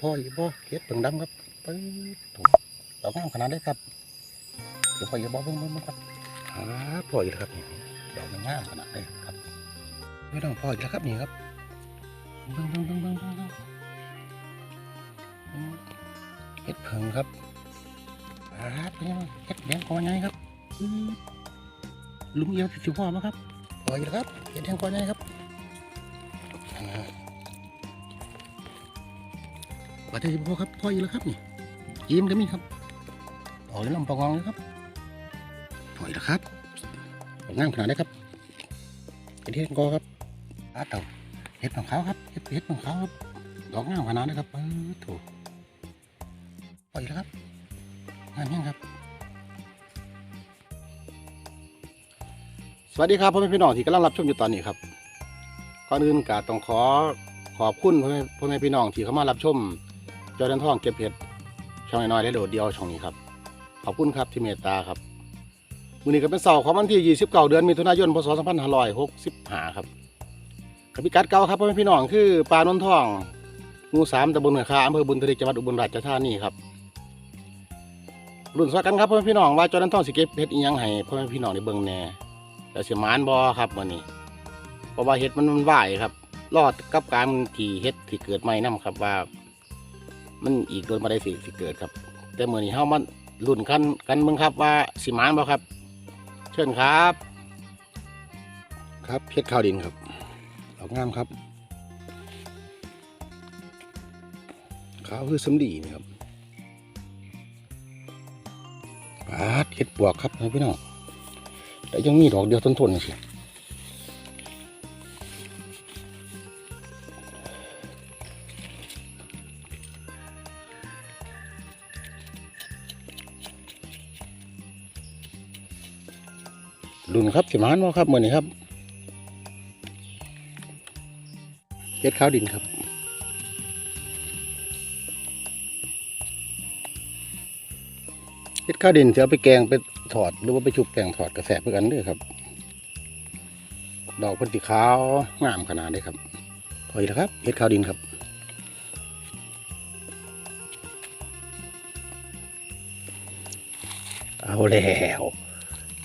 พ่ออีกบ่เฮ็ดเพิ่งดำครับปึ๊ดถูกดอกงามขนาดได้ครับเดี๋ยวพ่ออีกบ่เบิ่งเบิ่งครับอ่าพ่ออีกครับนี่ดอกมันงามขนาดได้ครับไม่ต้องพ่ออีกแล้วครับนี่ครับเบิ่งเบิ่งเบิ่งเบิ่งเบิ่งเฮ็ดเพิ่งครับอาเป็นยังเฮ็ดแดงคอใหญ่ครับลุงเอียวสิพ่อมาครับพ่ออีกแล้วครับเฮ็ดแดงคอใหญ่ครับ ปฏิทินพ่อครับพ่ออีกแล้วครับนี่ยิ้มก็มีครับออกเลยลำปองงเลยครับพ่ออีกแล้วครับงามขนาดนี้ครับกระเทียมกอครับอาเต่าเห็ดของเขาครับเห็ดเห็ดของเขาครับดอกงามขนาดนี้ครับเออถูกพ่ออีกแล้วครับงามยังครับ สวัสดีครับพ่อแม่พี่น้องที่กำลังรับชมอยู่ตอนนี้ครับก่อนอื่นกาต้องขอขอบคุณพ่อแม่พ่อแม่พี่น้องที่เข้ามารับชม จอดันทองเก็บเห็ดช่องน้อยๆและโดดเดียวช่องนี้ครับ ขอบคุณครับที่เมตตาครับมือนี้ก็เป็นเสาร์ของวันที่29เดือนมิถุนายนพศ2565ครับกับพิกัดเก่าครับพ่อแม่พี่น้องคือปลานนทองหมู่3ตำบลเหนือคาอำเภอบุญทลีจังหวัดอุบลราชธานีครับรุ่นสวัสกันครับพ่อแม่พี่น้องว่าจอดันทองสิเก็บเห็ดอีหยังให้พ่อแม่พี่น้องได้เบิ่งแน่แล้วสิหมานบ่ครับมื้อนี้เพราะว่าเห็ดมันมันไหวครับรอดกับการที่เห็ดที่เกิดใหม่นํครับว่า มันอีกโดนมาได้สิสิเกิดครับ แต่เมื่อนี้เฮามันรุ่นกันกันเบิ่งครับว่าสิมานบ่ครับ เชิญครับ ครับเพชรข้าวดินครับดอกงามครับขาวคือสำลีนี่ครับปาดเห็ดปวกครับพี่น้องแต่ยังมีดอกเดียวทนๆนี่สิุนครับสิมานบ่ครับมื่อนี้ครับเฮ็ดข้าวดินครับเฮ็ดข้าวดินจะเอาไปแกงไปถอดหรือว่าไปชุบแกงถอดกระแสเพื่อกันด้อครับ ดอกพันสีขาวงามขนาดนี้ครับพออีกแล้วครับเฮ็ดข้าวดินครับเอาแล้ว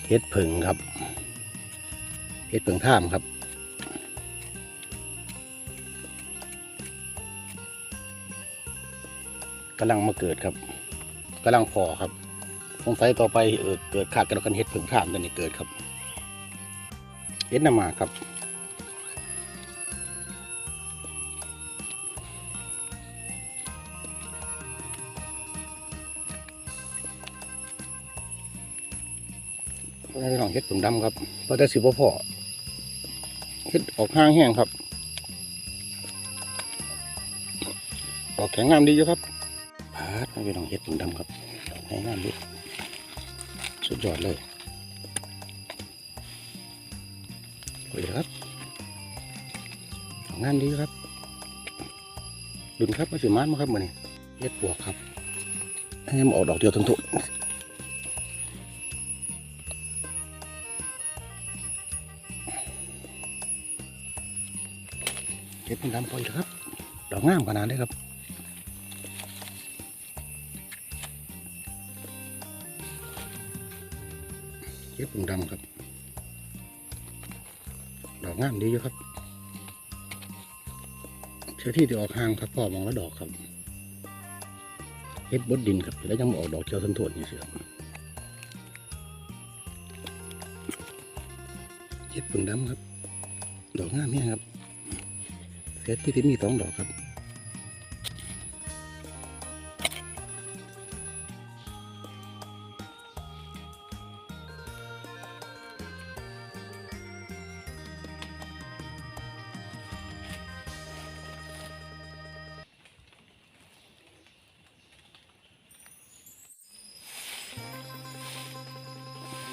เฮ็ดผึ่งครับเฮ็ดผึ่งท่ามครับ กำลังมาเกิดครับกำลังพอครับสงสัยต่อไปเออเกิดขาดกันกันเฮ็ดผึ่งท่ามตัวนี้เกิดครับเฮ็ดน้ำมาครับ พี่น้องเฮ็ดผึ่งดำครับเพราะแต่สิบ่พอเฮ็ดออกห้างแห้งครับ ออกแข็งงามดีอยู่ครับพาดพี่น้องเฮ็ดผึ่งดำครับแข็งงามดีสุดยอดเลยโอ้ยครับงามดีครับดุนครับมาสิมานมาครับมือนี้เฮ็ดปวกครับให้มันออกดอกเดียวทนทุน เห็ดมันดำพออีกครับ ดอกงามขนาดนี้ครับเห็ดผงดำครับ ดอกงามดีอยู่ครับเชื้อที่ที่ออกห่างครับพ่อมองแล้วดอกครับเห็ดบดดินครับแล้วยังออกดอกเขียวทนทวนนี่สิครับเห็ดผงดำครับ ดอกงามเนี่ยครับ เซตที่ที่มีสองดอกครับ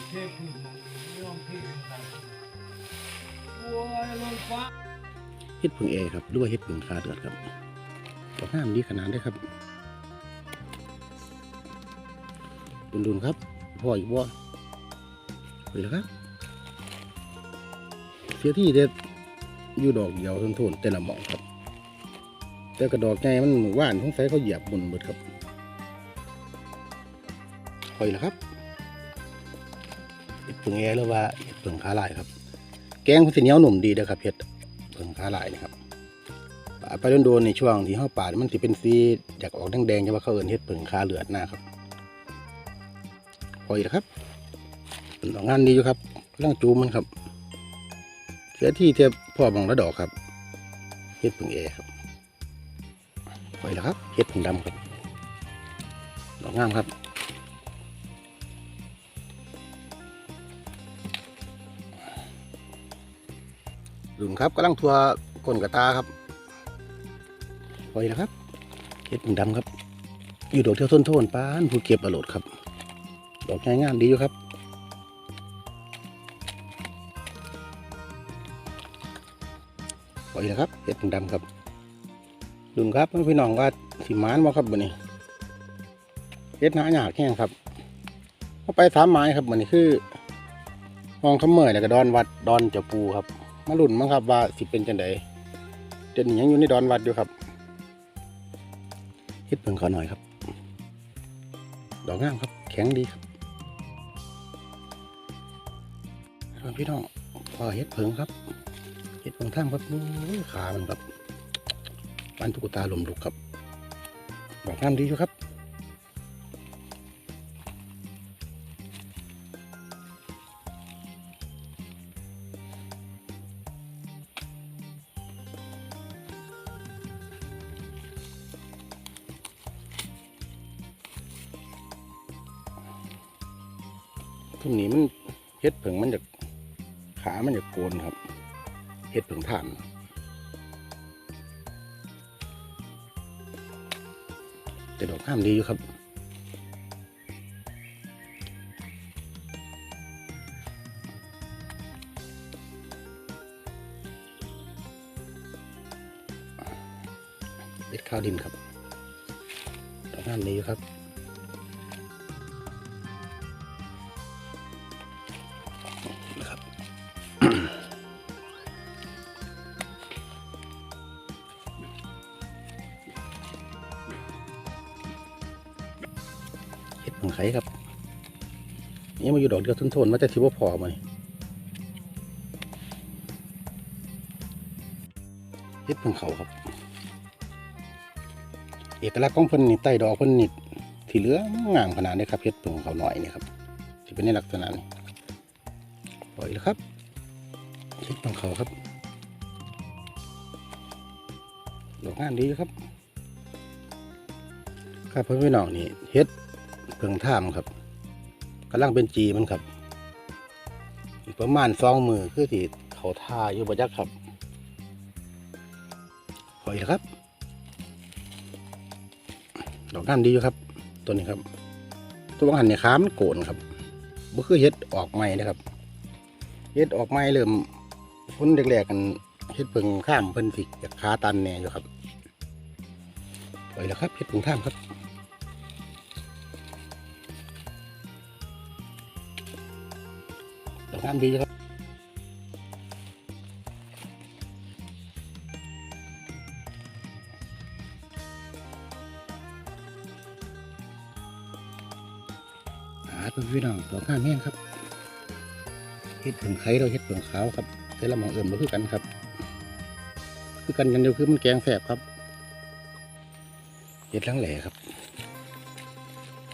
เทพขึ้นย่อมเทพขึ้นไปโอ้ยลงฟ้า เฮ็ดผึ่งเอครับหรือว่าเฮ็ดผึ่งคาเดือดครับดอกงามดีขนาดได้ครับดุนๆครับพ่ออีกบ่ไปแล้วครับเสียที่เด็ดอยู่ดอกเดียวทนทนแต่ละหมองครับ แต่กระดอกใหญ่มันหว่านสงสัยเขาเหยียบบุญเบิดครับคอยละครับเห็ดเปลืองแอหรือว่าเห็ดเปลืองขาลายครับ แกงมันสิเหนียวหนุ่มดีเด้อครับเห็ด เปลือขาลายนี่ครับปาดไปโดนๆในช่วงที่เฮาปาดมันสิเป็นสีอยากออกแดงๆจะว่าเขาเอินเห็ดเปลืองขาเหลือดหน้าครับคอยละครับงานดีอยู่ครับกำลังจูมมันครับ เสียที่เทียบพ่อมองระดอกครับเห็ดเปลืองแอครับไปแล้วครับเห็ดผงดำครับดอกงามครับ ดุนครับกำลังทัวก้นกระตาครับไปแล้วครับเห็ดผงดำครับ อยู่ดอกเที่ยวต้นโทนปานผู้เก็บอรรถครับ ดอกง่ายงามดีอยู่ครับไปแล้วครับเห็ดผงดำครับดุนครับพี่น้องว่าสิมานบ่ครับบันนี้เฮ็ดหาหยากแห้งครับเข้าไปสามไม้ครับบันนี้คือห้องขมเมยแล้วก็ดอนวัดดอนเจ้าปูครับ มาลุ่นมั้งครับว่าสิเป็นจังไดเด่นยังอยู่ในดอนวัดอยู่ครับเฮ็ดเพิ่งเขาหน่อยครับ ดอกงามครับ แข็งดีครับพี่น้องพอเฮ็ดเพิ่งครับเฮ็ดเพิ่งท่ามครับโอ้ขามันครับบ้านตุ๊กตาลมลุกครับดอกงามดีอยู่ครับ ครับเฮ็ดผงผ่านแต่ดอกข้ามดีอยู่ครับเบ็ดข้าวดินครับดอกข้ามดีอยู่ครับ ไข่ครับนี่มาอยู่ดอกเดียวทนๆมาแต่ที่ว่าพอมานี่เห็ดผงเขาครับ เอกลักษณ์ของเพิ่นนี่ใต้ดอกเพิ่นนี่ที่เหลืองามขนาดนี้ครับเห็ดผงเขาหน่อยนี่ครับที่เป็นในลักษณะนี้ปล่อยแล้วครับเห็ดผงเขาครับดอกงามดีครับครับเพื่อนพี่น้องนี่เฮ็ด เพิ่งท่ามครับกำลังเป็นจีมันครับอีกประมาณสองมือคือที่เขาท่าอยู่บนยักครับหอยครับ ดอกงามดีอยู่ครับ ตัวนี้ครับ ตัวบางหันเนี่ยค้ามนโกนครับบ่คือเฮ็ดออกใหม่นะครับเฮ็ดออกใหม่เริ่มพ้นแรกๆกันเฮ็ดเพิ่งข้ามเพิ่นสิจากขาตันแน่อยู่ครับหอยแล้วครับเฮ็ดเพิ่งท่ามครับ ดอกงามดีครับหาเป็นพี่น้องดอกงาแห้งครับเฮ็ดเผิงไข่เราเฮ็ดเผิงขาวครับแต่ละหมองเอิ่มบ่คือกันครับ คือกันกันเดียวคือมันแกงแสบครับเฮ็ดลังแหล่ครับ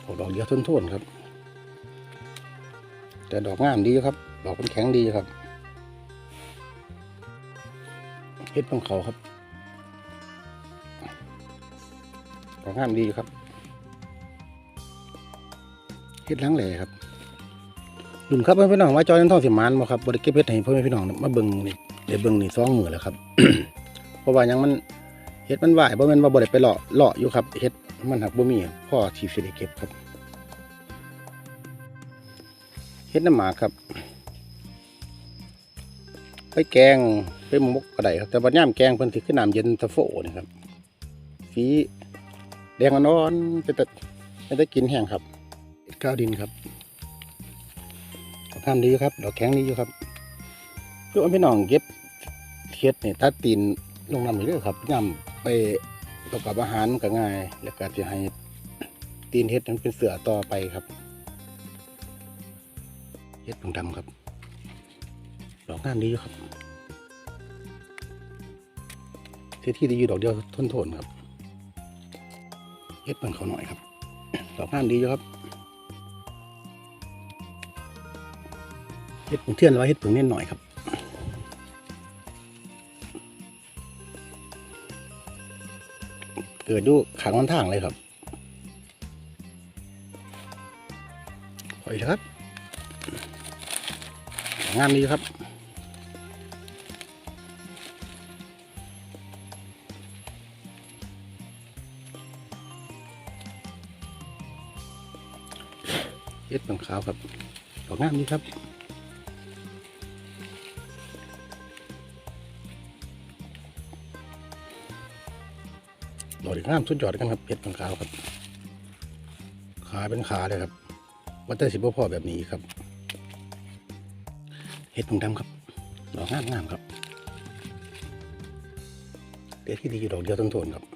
ออกดอกเดียวทนๆครับ แต่ดอกงามดีครับ ดอกมันแข็งดีครับเฮ็ดของเขาครับดอกงามดีครับเฮ็ดล้างแหล่ครับดุนครับเพื่อนพี่น้องว่าจอยนั้นท่องสิมานบ่ครับบริเก็บเฮ็ดให้เพื่อนพี่น้องมาเบิ่งนี่ได้เบิ่งนี่สองมือแล้วครับเพราะว่ายังมันเฮ็ดมันไหวบ่แม่นว่าบ่ได้ไปเลาะเลาะอยู่ครับเฮ็ดมันหักบ่มีพ่อที่สิได้เก็บครับเฮ็ดน้ำหมากครับ ไปแกงไปหมกก็ได้ครับ แต่บัดย่ามแกงเพิ่นสิขึ้นน้ำเย็นตะโฟนี่ครับสีแดงอ่อนๆเป็นแต่เป็นแต่กินแห้งครับเก้าวดินครับดอกงามดีอยู่ครับดอกแข็งดีอยู่ครับคือว่าพี่น้องเก็บเฮ็ดนี่ตัดตีนลงน้ำนี่เด้ครับย่ำไปประกอบอาหารมันก็ง่าย แล้วก็จะให้ตีนเฮ็ดนั้นเป็นเสือต่อไปครับเฮ็ดผงดำครับ ดอกงามดีอยู่ครับเท่ที่ดีอยู่ดอกเดียวทนทนครับเฮ็ดเปิ่นเขาหน่อยครับ ดอกงามดีอยู่ครับเฮ็ดผงเทียนไว้เฮ็ดผงเน้นหน่อยครับเกิดดูขางวันทางเลยครับขออีกแล้วครับ งามดีครับ ขาวครับดอกงามดีครับดอกงามสุดยอดกันครับเห็ดบางขาวครับ ขาเป็นขาเลยครับวัตถุสิบพ่อแบบนี้ครับเห็ดผงดำครับดอกงามงามครับเด็ดที่ดีอยู่ดอกเดียวต้นทนครับ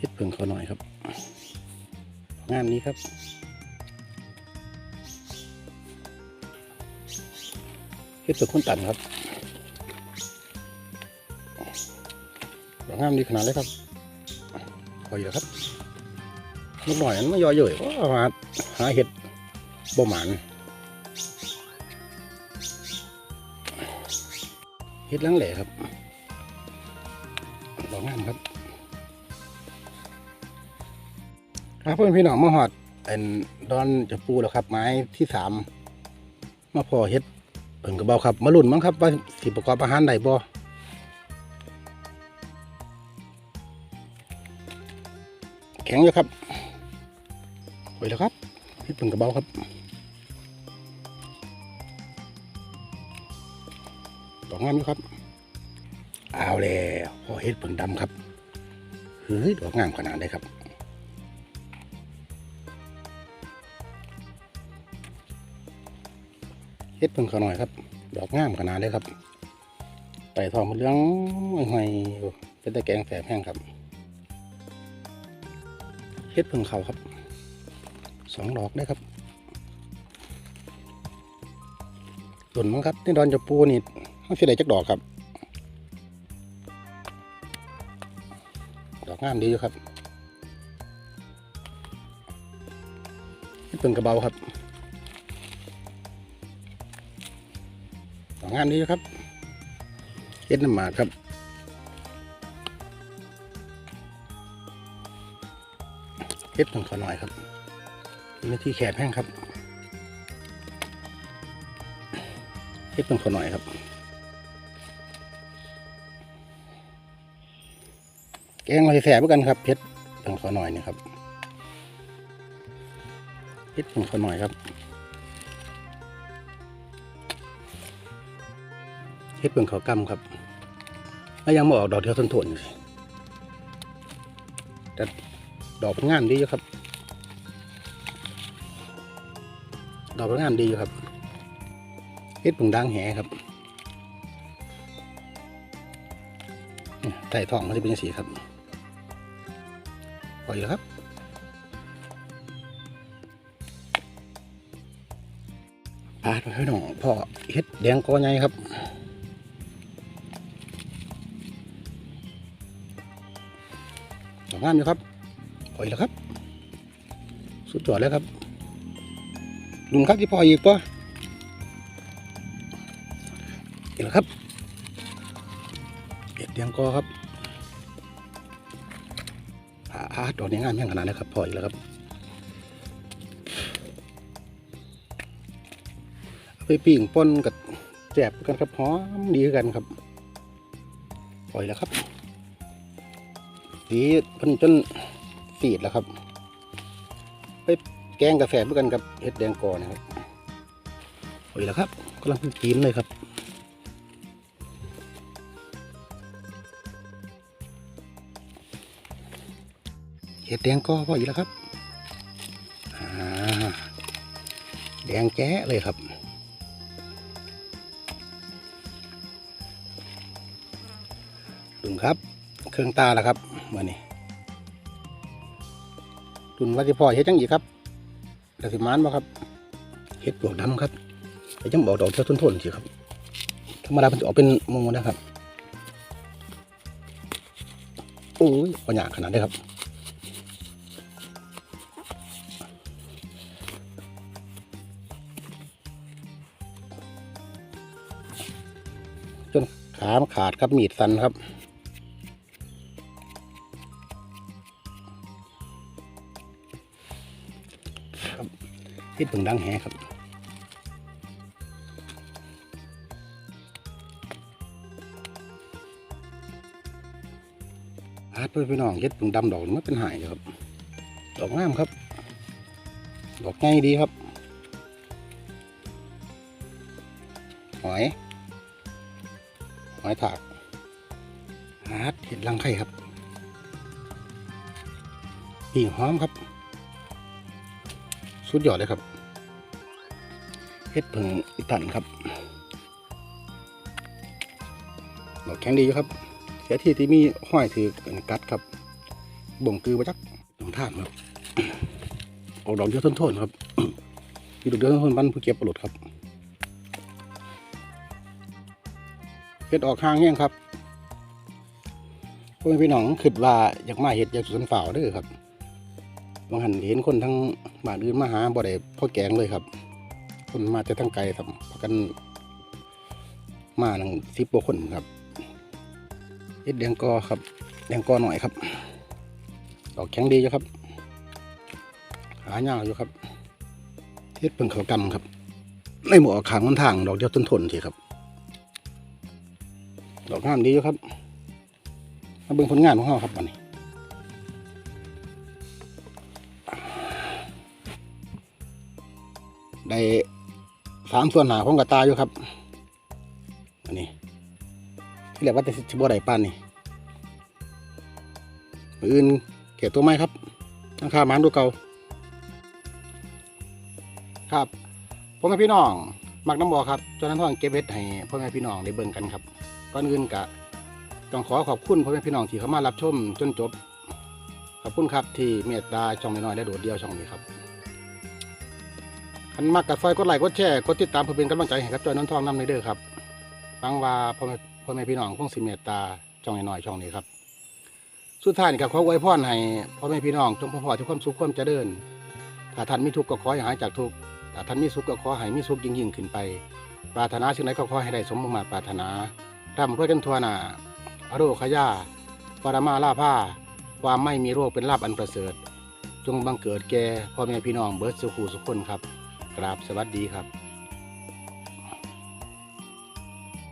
เฮ็ดเพิ่งเขาหน่อยครับ งานนี้ครับเฮ็ดเพิ่งคนตันครับงามดีขนาดเลยครับคอยแล้วครับนิดหน่อยมันไม่ย่อเยอะว่ามาหาเห็ดบ่หมานเฮ็ดลังแหล่ครับ ครับเพื่อนพี่น้องมาหอดอันดอนจะปูแล้วครับ ไม้ที่สามมาพอเฮ็ดเพิ่งกระเบาครับ มาลุ่นมั้งครับ ว่าสิประกอบอาหารได้บ่แข็งอยู่ครับไปแล้วครับเฮ็ดเพิ่งกระเบาครับดอกงามอยู่ครับ เอาแล้วพอเฮ็ดเพิ่งดำครับเฮ้ยดอกงามขนาดเลยครับ เฮ็ดเพิ่งเขาหน่อยครับ ดอกงามขนาดเลยครับไต่ทองมันเรื่องหอยเป็นตะแกงแสบแห้งครับเฮ็ดเพิ่งเขาครับสองดอกได้ครับส่วนมั้งครับนี่ดอนจะปูนี่ต้องเสียดายจักดอกครับ ดอกงามดีอยู่ครับเฮ็ดเพิ่งกระเบาครับ งานนี้ครับเฮ็ดน้ำหมากครับเฮ็ดต้องขอหน่อยครับมีที่แขกแห้งครับเฮ็ดต้องขอหน่อยครับ แกงมาแสบกันครับเฮ็ดต้องขอหน่อยนี่ครับเฮ็ดต้องขอหน่อยครับ เฮ็ดเปิงเขากำครับแล้วยังมาออกดอกเดียวทนทนอยู่สิแต่ดอกงามดีอยู่ครับ ดอกงามดีอยู่ครับเฮ็ดเปิงด่างแหครับนี่ทองมันจะเป็นสีครับปล่อยแล้วครับปาดไปให้น้องพ่อเฮ็ดแดงกอใหญ่ครับ งามอยู่ครับปล่อยแล้วครับ สุดยอดแล้วครับลุงครับที่พออีกปะเห็นแล้วครับเอ็ดเดียงกอครับอาดอกนี้งามยังขนาดนี้ครับพออีกแล้วครับเอาไปปิ้งป่นกับแจบกันครับหอมดีกันครับปล่อยแล้วครับ สีเพิ่นจนสีดแล้วครับ ไปแกงกาแฟเพื่อกันกับเห็ดแดงกอนะครับโอ้ยแล้วครับกำลังกินเลยครับเห็ดแดงก็พออีกแล้วครับแดงแจ๊ะเลยครับดุงครับ เครื่องตาแล้วครับ มื่อนี้ดุนวัติพ่อเฮ็ดจังอีกครับดสิมานบ่ครับเฮ็ดปลวกดำครับแต่จังบอกดอกเท่าทนๆสิครับธรรมดามันจะออกเป็นมูนะครับโอ้ยปัญญาขนาดนี้ครับจนขามขาดครับมีดสันครับ เฮ็ดผึ่งดังแหครับอาดไปพี่น้องเฮ็ดผึ่งดำดอกมันเป็นหายครับ ดอกงามครับ ดอกง่ายดีครับหอยหอยถากอาดเห็ดรังไข่ครับปีหอมครับ สุดยอดเลยครับ เฮ็ดผึ่งอีตันครับดอกแข็งดีอยู่ครับ เสียที่ที่มีห้อยถือกัดครับบ่งคือประจักต้องท่ามครับออกดอกเดียวทนๆครับมีดอกเดียวทนๆบ้านผู้เก็บปลุดครับเฮ็ดออกข้างแห้งครับพ่อแม่พี่น้องคิดว่าอยากมาเฮ็ดอยากสวนฝ่าเด้อครับบางหันเห็นคนทั้งบ้านอื่นมาหาบ่ได้พ่อแกงเลยครับ คนมาแต่ทั้งไกลครับพากัน มาหนังสิบกว่าคนครับเฮ็ดแดงกอครับ แดงกอหน่อยครับ ดอกแข็งดีอยู่ครับ หายาอยู่ครับเฮ็ดเพิ่งเขากำครับในหมวกขางมันทาง ดอกเดียวต้นทนทีครับ ดอกงามดีอยู่ครับมาเบิ่งผลงานของเราครับวันนี้ได้ สามส่วนหนาของกระตายอยู่ครับ อันนี้ที่เรียกว่าจะชิบได้ปานนี่อื่นเก็บตัวไม้ครับราคามันดูเก่า ครับพ่อแม่พี่น้องมักน้ำบอครับจนนั้นท่องเก็บเวทให้พ่อแม่พี่น้องได้เบิ่งกันครับก่อนอื่นกะต้องขอขอบคุณพ่อแม่พี่น้องที่เข้ามารับชมจนจบ ขอบคุณครับที่เมตตาช่องน้อยๆและโดดเดียวช่องนี้ครับันมักกับไฟกดไลค์กดแชร์กดติดตามเพื่อเป็นกำลังใจให้ครับจอยน้นทองน้ำในเด้อครับฟังว่าพ่อแม่พ่อแม่พี่น้องคงสิเมตตาช่องน้อยๆช่องนี้ครับ สุดท้ายนี่ครับขออวยพรให้พ่อแม่พี่น้องจงพอพอทุกความสุขความเจริญถ้าท่านมีทุกข์ก็ขอให้หายจากทุกข์ถ้าท่านมีสุขก็ขอให้มีสุขยิ่งยิ่งขึ้นไป ปรารถนาสิ่งใดก็ขอให้ได้สมมุ่งมาปรารถนาร่ำรวยกันทั่วหน้าอโรคยาปรมาลาภาความไม่มีโรคเป็นลาภอันประเสริฐ จงบังเกิดแก่พ่อแม่พี่น้องเบิร์ดสุขูสุขคนครับ ราบสวัสดีครับ